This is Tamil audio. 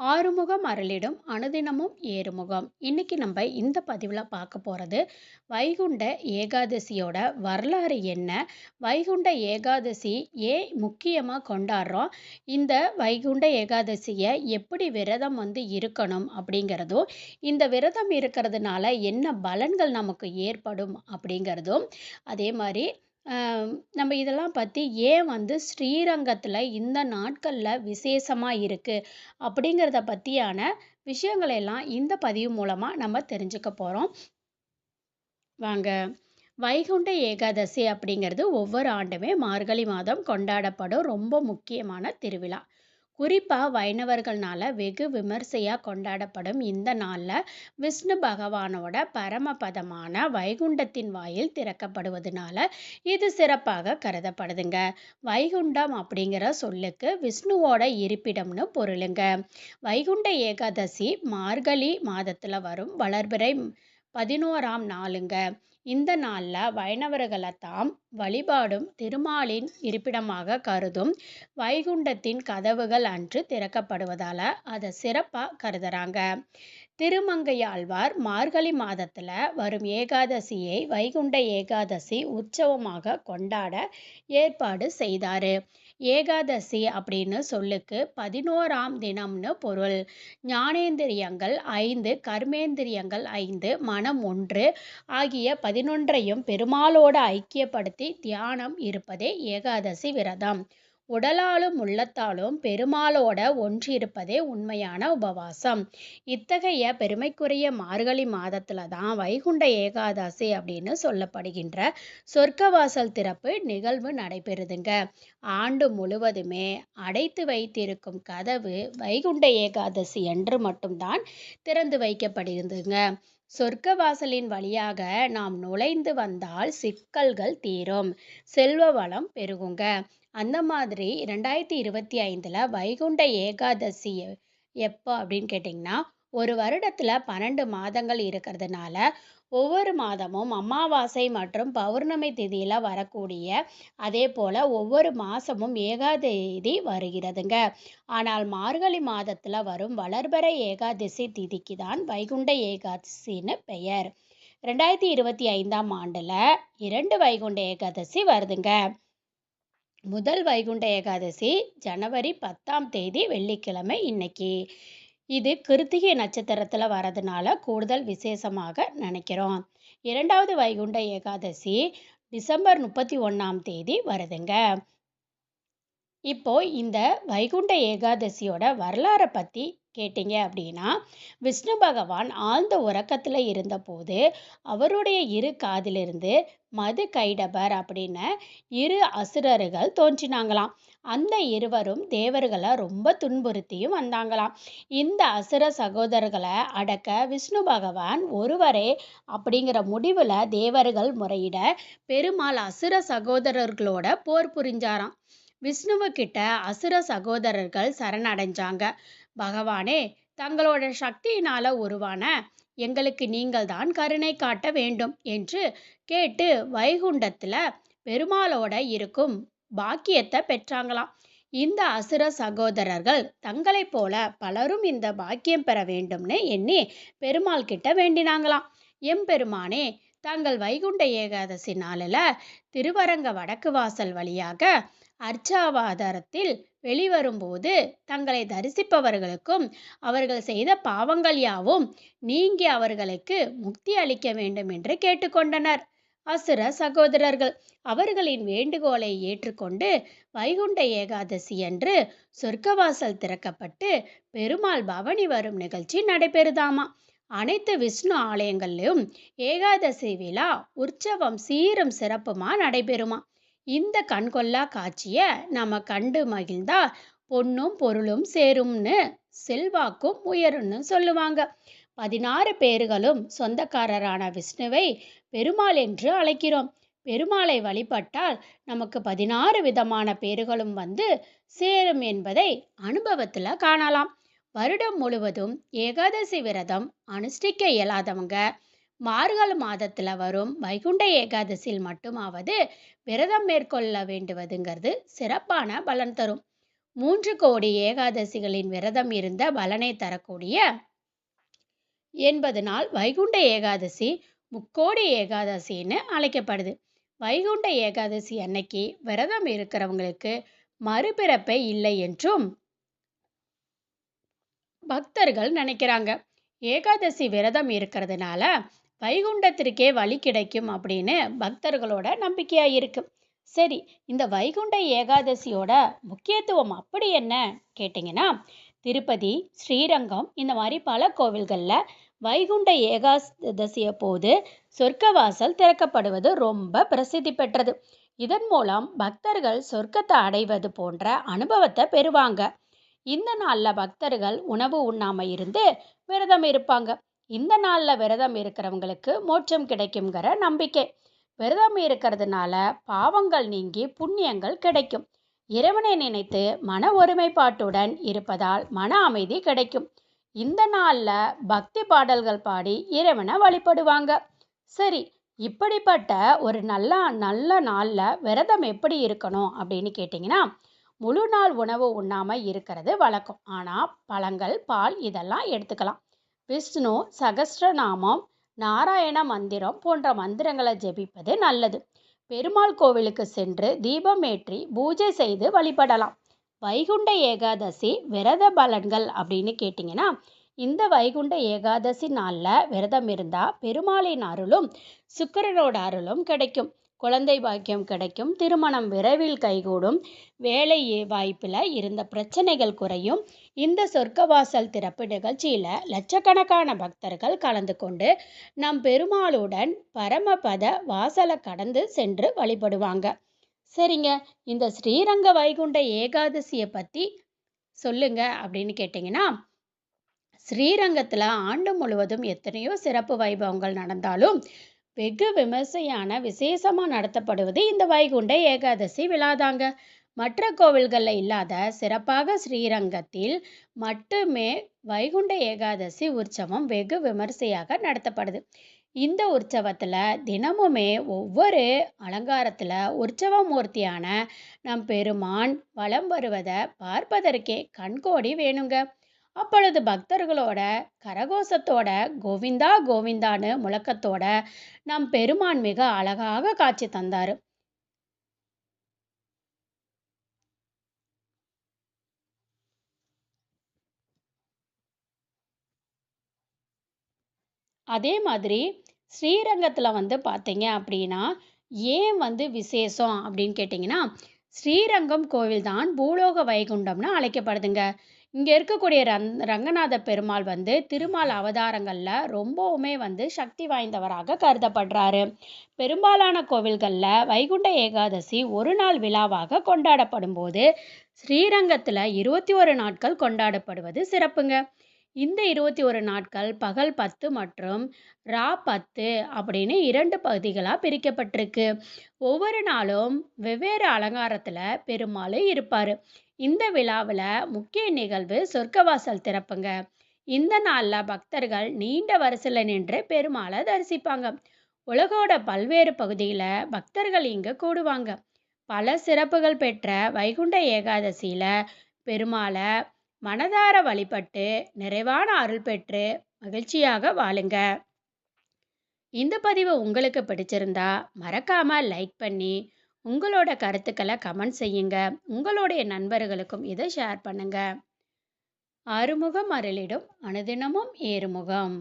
ஆறுமுகம் அருளிடும் அனுதினமும் ஏறுமுகம். இன்னைக்கு நம்ம இந்த பதிவில் பார்க்க போகிறது வைகுண்ட ஏகாதசியோட வரலாறு என்ன? வைகுண்ட ஏகாதசி ஏன் முக்கியமாக கொண்டாடுறோம்? இந்த வைகுண்ட ஏகாதசியை எப்படி விரதம் வந்து இருக்கணும் அப்படிங்கிறதும் இந்த விரதம் இருக்கிறதுனால என்ன பலன்கள் நமக்கு ஏற்படும் அப்படிங்கிறதும் அதே மாதிரி நம்ம இதெல்லாம் பற்றி ஏன் வந்து ஸ்ரீரங்கத்தில் இந்த நாட்களில் விசேஷமாக இருக்குது அப்படிங்கிறத பற்றியான விஷயங்களையெல்லாம் இந்த பதிவு மூலமாக நம்ம தெரிஞ்சுக்க போகிறோம் வாங்க. வைகுண்ட ஏகாதசி அப்படிங்கிறது ஒவ்வொரு ஆண்டுமே மார்கழி மாதம் கொண்டாடப்படும் ரொம்ப முக்கியமான திருவிழா. குறிப்பாக வைணவர்கள்னால வெகு விமர்சையாக கொண்டாடப்படும் இந்த நாளில் விஷ்ணு பகவானோட பரமபதமான வைகுண்டத்தின் வாயில் திறக்கப்படுவதனால இது சிறப்பாக கருதப்படுதுங்க. வைகுண்டம் அப்படிங்கிற சொல்லுக்கு விஷ்ணுவோட இருப்பிடம்னு பொருளுங்க. வைகுண்ட ஏகாதசி மார்கழி மாதத்தில் வரும் வளர்பிறை பதினோராம் நாளுங்க. இந்த நாளில் வைணவர்களை தாம் வழிபாடும் திருமாலின் இருப்பிடமாக கருதும் வைகுண்டத்தின் கதவுகள் அன்று திறக்கப்படுவதால் அதை சிறப்பாக கருதுறாங்க. திருமங்கையாழ்வார் மார்கழி மாதத்தில் வரும் ஏகாதசியை வைகுண்ட ஏகாதசி உற்சவமாக கொண்டாட ஏற்பாடு செய்தார். ஏகாதசி அப்படின்னு சொல்லுக்கு பதினோராம் தினம்னு பொருள். ஞானேந்திரியங்கள் ஐந்து கர்மேந்திரியங்கள் ஐந்து மனம் ஒன்று ஆகிய பதினொன்றையும் பெருமாளோடு ஐக்கியப்படுத்தி தியானம் இருப்பதே ஏகாதசி விரதம். உடலாலும் உள்ளத்தாலும் பெருமாளோட ஒன்றிருப்பதே உண்மையான உபவாசம். இத்தகைய பெருமைக்குரிய மார்கழி மாதத்துல தான் வைகுண்ட ஏகாதசி அப்படின்னு சொல்லப்படுகின்ற சொர்க்கவாசல் திறப்பு நிகழ்வு நடைபெறுதுங்க. ஆண்டு முழுவதுமே அடைத்து வைத்திருக்கும் கதவு வைகுண்ட ஏகாதசி என்று மட்டும்தான் திறந்து வைக்கப்படுகிறதுங்க சொர்க்க வாசலின் வழியாக நாம் நுழைந்து வந்தால் சிக்கல்கள் தீரும். செல்வ வளம் பெருகுங்க. அந்த மாதிரி ரெண்டாயிரத்தி இருபத்தி ஐந்தில் வைகுண்ட ஏகாதசி எ- எப்போ அப்படின்னு கேட்டிங்கன்னா ஒரு வருடத்தில் பன்னெண்டு மாதங்கள் இருக்கிறதுனால ஒவ்வொரு மாதமும் அமாவாசை மற்றும் பௌர்ணமி திதியில் வரக்கூடிய அதே போல் ஒவ்வொரு மாதமும் ஏகாதேதி வருகிறதுங்க. ஆனால் மார்கழி மாதத்தில் வரும் வளர்பிறை ஏகாதசி திதிக்கு தான் வைகுண்ட ஏகாதசின்னு பெயர். ரெண்டாயிரத்தி இருபத்தி ஐந்தாம் ஆண்டில் இரண்டு வைகுண்ட ஏகாதசி வருதுங்க. முதல் வைகுண்ட ஏகாதசி ஜனவரி பத்தாம் தேதி வெள்ளிக்கிழமை இன்னைக்கு. இது கிருத்திகை நட்சத்திரத்தில் வரதுனால கூடுதல் விசேஷமாக நினைக்கிறோம். இரண்டாவது வைகுண்ட ஏகாதசி டிசம்பர் முப்பத்தி ஒன்றாம் தேதி வருதுங்க. இப்போ இந்த வைகுண்ட ஏகாதசியோட வரலாறை பற்றி கேட்டிங்க அப்படின்னா விஷ்ணு பகவான் ஆழ்ந்த உறக்கத்தில் இருந்தபோது அவருடைய இரு காதிலிருந்து மது கைடபர் அப்படின்னு இரு அசுரர்கள் தோன்றினாங்களாம். அந்த இருவரும் தேவர்களை ரொம்ப துன்புறுத்தியும் வந்தாங்களாம். இந்த அசுர சகோதரர்களை அடக்க விஷ்ணு பகவான் ஒருவரே அப்படிங்கிற முடிவில் தேவர்கள் முறையிட பெருமாள் அசுர சகோதரர்களோட போர் புரிஞ்சாராம். விஷ்ணுவுக்கிட்ட அசுர சகோதரர்கள் சரணடைஞ்சாங்க. பகவானே தங்களோட சக்தியினால உருவான எங்களுக்கு நீங்கள் தான் கருணை காட்ட வேண்டும் என்று கேட்டு வைகுண்டத்தில் பெருமாளோட இருக்கும் பாக்கியத்தை பெற்றாங்களாம். இந்த அசுர சகோதரர்கள் தங்களைப் போல பலரும் இந்த பாக்கியம் பெற வேண்டும்னு எண்ணி பெருமாள் கிட்ட வேண்டினாங்களாம். எம்பெருமானே தாங்கள் வைகுண்ட ஏகாதசி நாளில் திருவரங்க வடக்கு வாசல் வழியாக அர்ச்சாவதாரத்தில் வெளிவரும்போது தங்களை தரிசிப்பவர்களுக்கும் அவர்கள் செய்த பாவங்கள் யாவும் நீங்கி அவர்களுக்கு முக்தி அளிக்க வேண்டும் என்று கேட்டுக்கொண்டனர். அசுர சகோதரர்கள் அவர்களின் வேண்டுகோளை ஏற்றுக்கொண்டு வைகுண்ட ஏகாதசி அன்று சொர்க்கவாசல் திறக்கப்பட்டு பெருமாள் பவனி வரும் நிகழ்ச்சி நடைபெறுதாமா? அனைத்து விஷ்ணு ஆலயங்களிலும் ஏகாதசி விழா உற்சவம் சீரும் சிறப்புமா நடைபெறுமா? இந்த கண்கொள்ளா காட்சியை நம்ம கண்டு மகிழ்ந்தா பொன்னும் பொருளும் சேரும்னு செல்வாக்கும் உயரும்னு சொல்லுவாங்க. பதினாறு பேர்களும் சொந்தக்காரரான விஷ்ணுவை பெருமாள் என்று அழைக்கிறோம். பெருமாளை வழிபட்டால் நமக்கு பதினாறு விதமான பேர்களும் வந்து சேரும் என்பதை அனுபவத்தில் காணலாம். வருடம் முழுவதும் ஏகாதசி விரதம் அனுஷ்டிக்க இயலாதவங்க மார்கழ மாதத்தில் வரும் வைகுண்ட ஏகாதசியில் மட்டுமாவது விரதம் மேற்கொள்ள வேண்டுவதுங்கிறது சிறப்பான பலன் தரும். மூன்று கோடி ஏகாதசிகளின் விரதம் இருந்த பலனை தரக்கூடிய என்பது நாள் வைகுண்ட ஏகாதசி முக்கோடி ஏகாதசின்னு அழைக்கப்படுது. வைகுண்ட ஏகாதசி அன்னைக்கு விரதம் இருக்கிறவங்களுக்கு மறுபிறப்பே இல்லை என்றும் பக்தர்கள் நினைக்கிறாங்க. ஏகாதசி விரதம் இருக்கிறதுனால வைகுண்டத்திற்கே வழி கிடைக்கும் அப்படின்னு பக்தர்களோட நம்பிக்கையாக இருக்கு. சரி இந்த வைகுண்ட ஏகாதசியோட முக்கியத்துவம் அப்படி என்ன கேட்டிங்கன்னா திருப்பதி ஸ்ரீரங்கம் இந்த மாதிரி பல கோவில்களில் வைகுண்ட ஏகாதசிய போது சொர்க்கவாசல் திறக்கப்படுவது ரொம்ப பிரசித்தி பெற்றது. இதன் மூலம் பக்தர்கள் சொர்க்கத்தை அடைவது போன்ற அனுபவத்தை பெறுவாங்க. இந்த நாளில் பக்தர்கள் உணவு உண்ணாமல் இருந்து விரதம் இருப்பாங்க. இந்த நாளில் விரதம் இருக்கிறவங்களுக்கு மோட்சம் கிடைக்குங்கிற நம்பிக்கை. விரதம் இருக்கிறதுனால பாவங்கள் நீங்கி புண்ணியங்கள் கிடைக்கும். இறைவனை நினைத்து மன ஒருமைப்பாட்டுடன் இருப்பதால் மன அமைதி கிடைக்கும். இந்த நாளில் பக்தி பாடல்கள் பாடி இறைவனை வழிபடுவாங்க. சரி இப்படிப்பட்ட ஒரு நல்ல நல்ல நாளில் விரதம் எப்படி இருக்கணும் அப்படின்னு கேட்டிங்கன்னா முழு நாள் உணவு உண்ணாமல் இருக்கிறது வழக்கம். ஆனால் பழங்கள் பால் இதெல்லாம் எடுத்துக்கலாம். விஷ்ணு சகஸ்ரநாமம் நாராயண மந்திரம் போன்ற மந்திரங்களை ஜெபிப்பது நல்லது. பெருமாள் கோவிலுக்கு சென்று தீபம் ஏற்றி பூஜை செய்து வழிபடலாம். வைகுண்ட ஏகாதசி விரத பலன்கள் அப்படின்னு கேட்டிங்கன்னா இந்த வைகுண்ட ஏகாதசி நாளில் விரதம் இருந்தால் பெருமாளின் அருளும் சுக்கிரனோட அருளும் கிடைக்கும். குழந்தை பாக்கியம் கிடைக்கும் திருமணம் விரைவில் கைகூடும் வேலை வாய்ப்பில் இருந்த பிரச்சனைகள் குறையும். இந்த சொர்க்கவாசல் திறப்பு நிகழ்ச்சியில் லட்சக்கணக்கான பக்தர்கள் கலந்து கொண்டு நம் பெருமாளுடன் பரமபத வாசலை கடந்து சென்று வழிபடுவாங்க. சரிங்க இந்த ஸ்ரீரங்க வைகுண்ட ஏகாதசியை பற்றி சொல்லுங்க அப்படின்னு கேட்டிங்கன்னா ஸ்ரீரங்கத்தில் ஆண்டு முழுவதும் எத்தனையோ சிறப்பு வைபவங்கள் நடந்தாலும் வெகு விமர்சையான விசேஷமாக நடத்தப்படுவது இந்த வைகுண்ட ஏகாதசி விழாதாங்க. மற்ற கோவில்களில் இல்லாத சிறப்பாக ஸ்ரீரங்கத்தில் மட்டுமே வைகுண்ட ஏகாதசி உற்சவம் வெகு விமர்சையாக நடத்தப்படுது. இந்த உற்சவத்தில் தினமுமே ஒவ்வொரு அலங்காரத்தில் உற்சவ மூர்த்தியான நம் பெருமான் வலம் வருவதை பார்ப்பதற்கே கண்கோடி வேணுங்க. அப்பொழுது பக்தர்களோட கரகோஷத்தோட கோவிந்தா கோவிந்தான்னு முழக்கத்தோட நம் பெருமான் மிக அழகாக காட்சி தந்தார். அதே மாதிரி ஸ்ரீரங்கத்தில் வந்து பார்த்தீங்க அப்படின்னா ஏன் வந்து விசேஷம் அப்படின்னு கேட்டிங்கன்னா ஸ்ரீரங்கம் கோவில் தான் பூலோக வைகுண்டம்னு அழைக்கப்படுதுங்க. இங்கே இருக்கக்கூடிய ரங் ரங்கநாத பெருமாள் வந்து திருமால் அவதாரங்களில் ரொம்பவுமே வந்து சக்தி வாய்ந்தவராக கருதப்படுறாரு. பெரும்பாலான கோவில்களில் வைகுண்ட ஏகாதசி ஒரு நாள் விழாவாக கொண்டாடப்படும் போது ஸ்ரீரங்கத்தில் இருபத்தி ஒரு நாட்கள் கொண்டாடப்படுவது சிறப்புங்க. இந்த இருபத்தி ஒரு நாட்கள் பகல் பத்து மற்றும் ரா பத்து அப்படின்னு இரண்டு பகுதிகளாக பிரிக்கப்பட்டிருக்கு. ஒவ்வொரு நாளும் வெவ்வேறு அலங்காரத்தில் பெருமாள் இருப்பார். இந்த விழாவில் முக்கிய நிகழ்வு சொர்க்கவாசல் திறப்புங்க. இந்த நாளில் பக்தர்கள் நீண்ட வரிசையில் நின்று பெருமாளை தரிசிப்பாங்க. உலகோட பல்வேறு பகுதியில் பக்தர்கள் இங்கு கூடுவாங்க. பல சிறப்புகள் பெற்ற வைகுண்ட ஏகாதசியில் பெருமாளை மனதார வழிபட்டு நிறைவான அருள் பெற்று மகிழ்ச்சியாக வாழுங்க. இந்த பதிவு உங்களுக்கு பிடிச்சிருந்தா மறக்காமல் லைக் பண்ணி உங்களோட கருத்துக்களை கமெண்ட் செய்யுங்க. உங்களுடைய நண்பர்களுக்கும் இதை ஷேர் பண்ணுங்க. அறுமுகம் அருளிடும். அனுதினமும் ஏறுமுகம்.